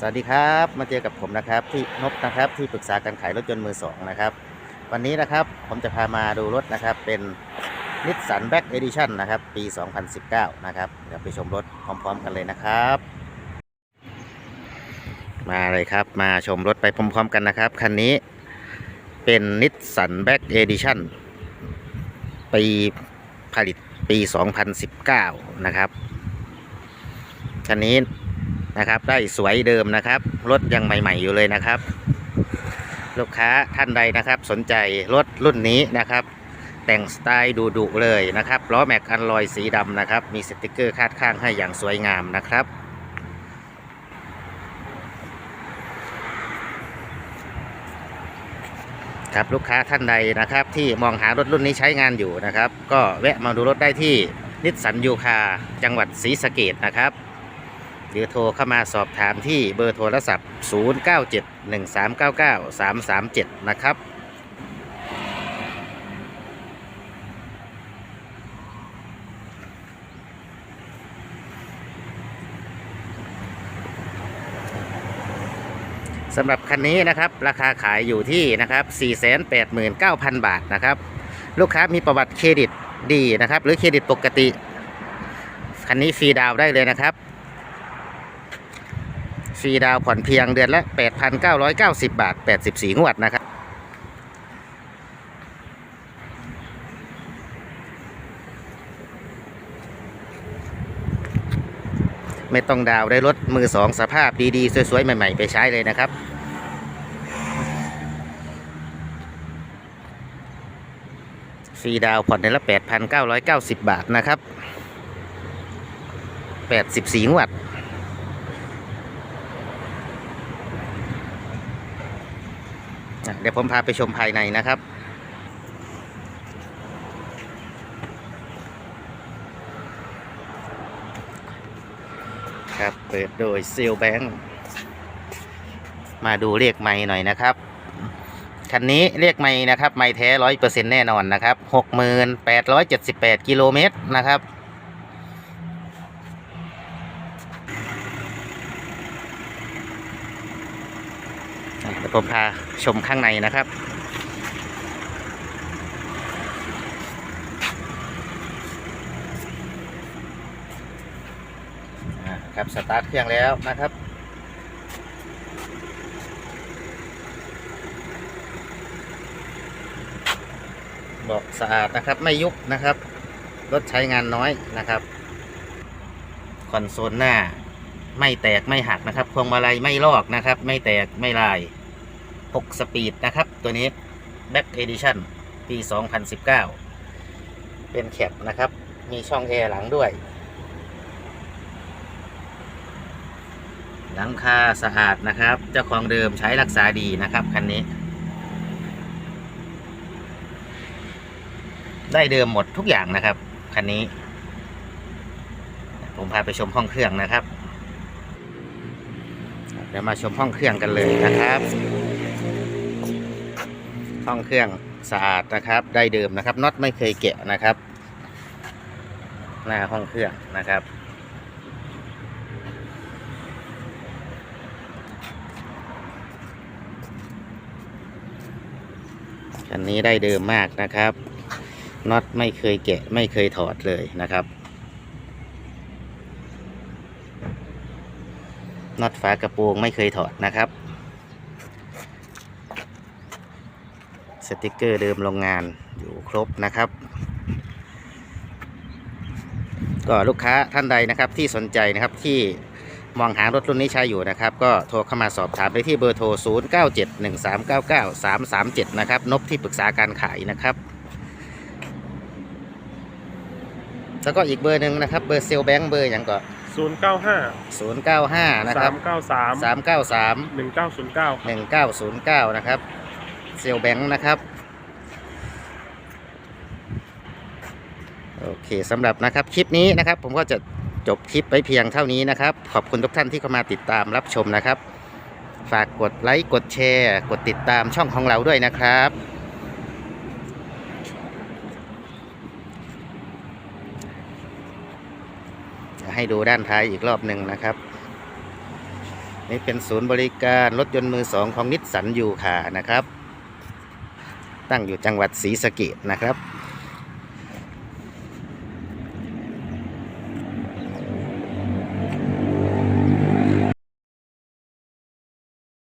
สวัสดีครับมาเจอกับผมนะครับที่นบนะครับที่ปรึกษาการขายรถยนต์มือสองนะครับ วันนี้นะครับผมจะพามาดูรถนะครับเป็นนิสสันแบ็กเอดิชันนะครับปี 2019 นะครับเดี๋ยวไปชมรถพร้อมๆกันเลยนะครับ มาเลยครับมาชมรถไปพร้อมๆกันนะครับคันนี้เป็นนิสสันแบ็กเอดิชันปีผลิตปี 2019 นะครับคันนี้ นะครับ ได้สวยเดิมนะครับ รถยังใหม่ ๆอยู่เลยนะครับ ลูกค้าท่านใดนะครับ สนใจรถรุ่นนี้นะครับ แต่งสไตล์ดุๆเลยนะครับล้อแม็กอันลอยสีดำนะครับ มีสติกเกอร์คาดข้างให้อย่างสวยงามนะครับครับลูกค้าท่านใดนะครับ ที่มองหารถรุ่นนี้ใช้งานอยู่นะครับ ก็แวะมาดูรถได้ที่นิสสันยูคาจังหวัดศรีสะเกดนะครับ รือโทรเข้ามาสอบถามที่เบอร์โทรศัพท์ 0971399337 นะครับ สำหรับคันนี้นะครับ ราคาขายอยู่ที่นะครับ 489,000 บาทนะครับ ลูกค้ามีประวัติเครดิตดีนะครับ หรือเครดิตปกติ คันนี้ฟรีดาวได้เลยนะครับ ฟรีดาวผ่อนเพียงเดือนละ 8,990 บาท 84 งวดนะครับไม่ต้องดาวได้รถมือสองสภาพดีๆ สวยๆ ใหม่ๆ ไปใช้เลยนะครับ ฟรีดาวผ่อนเดือนละ 8,990 บาทนะครับ 84 งวด อะ เดี๋ยวผมพาไปชมภายในนะครับครับเปิดโดยซีลแบงค์มาดูเลขไม้หน่อยนะครับ คันนี้เลขไม้นะครับ ไม้แท้ร้อยเปอร์เซ็นแน่นอนนะครับหกหมื่นแปดร้อยเจ็ดสิบแปดกิโลเมตรนะครับ ผมพาชมข้างในนะครับ ครับสตาร์ทเครื่องแล้วนะครับบอกสะอาดนะครับไม่ยุบนะครับรถใช้งานน้อยนะครับคอนโซลหน้า ไม่แตกไม่หักนะครับพวงมาลัยไม่ลอกนะครับ ไม่แตกไม่ลาย 6 สปีดนะครับ ตัวนี้ Back Edition ปี 2019 เป็นแคปนะครับ มีช่องแอร์หลังด้วย หลังคาสะอาดนะครับ เจ้าของเดิมใช้รักษาดีนะครับ คันนี้ ได้เดิมหมดทุกอย่างนะครับ คันนี้ ผมพาไปชมห้องเครื่องนะครับเดี๋ยวมาชมห้องเครื่องกันเลยนะครับ ห้องเครื่องสะอาดนะครับ ได้เดิมนะครับน็อตไม่เคยแกะนะครับ หน้าห้องเครื่องนะครับ คันนี้ได้เดิมมากนะครับน็อตไม่เคยแกะไม่เคยถอดเลยนะครับน็อตฝากระโปรงไม่เคยถอดนะครับ สติกเกอร์เดิมโรงงานอยู่ครบนะครับ ก็ลูกค้าท่านใดนะครับที่สนใจนะครับที่มองหารถรุ่นนี้ใช้อยู่นะครับ ก็โทรเข้ามาสอบถามได้ที่เบอร์โทร 0971399337 นะครับ นบที่ปรึกษาการขายนะครับ แล้วก็อีกเบอร์หนึ่งนะครับ เบอร์เซลแบงค์เบอร์อย่างก็ศูนย์เก้าห้า095 นะคสารับมเก้าสาม393หนึ่งเก้าศูนย์เก้า1909 นะครับ เซลแบงค์นะครับ โอเคสำหรับนะครับคลิปนี้นะครับ ผมก็จะจบคลิปไว้เพียงเท่านี้นะครับ ขอบคุณทุกท่านที่เข้ามาติดตามรับชมนะครับ ฝากกดไลค์ กดแชร์ กดติดตามช่องของเราด้วยนะครับ ให้ดูด้านท้ายอีกรอบหนึ่งนะครับ นี่เป็นศูนย์บริการรถยนต์มือสองของนิสสันยูคานะครับ ตั้งอยู่จังหวัดศรีสะเกดนะครับ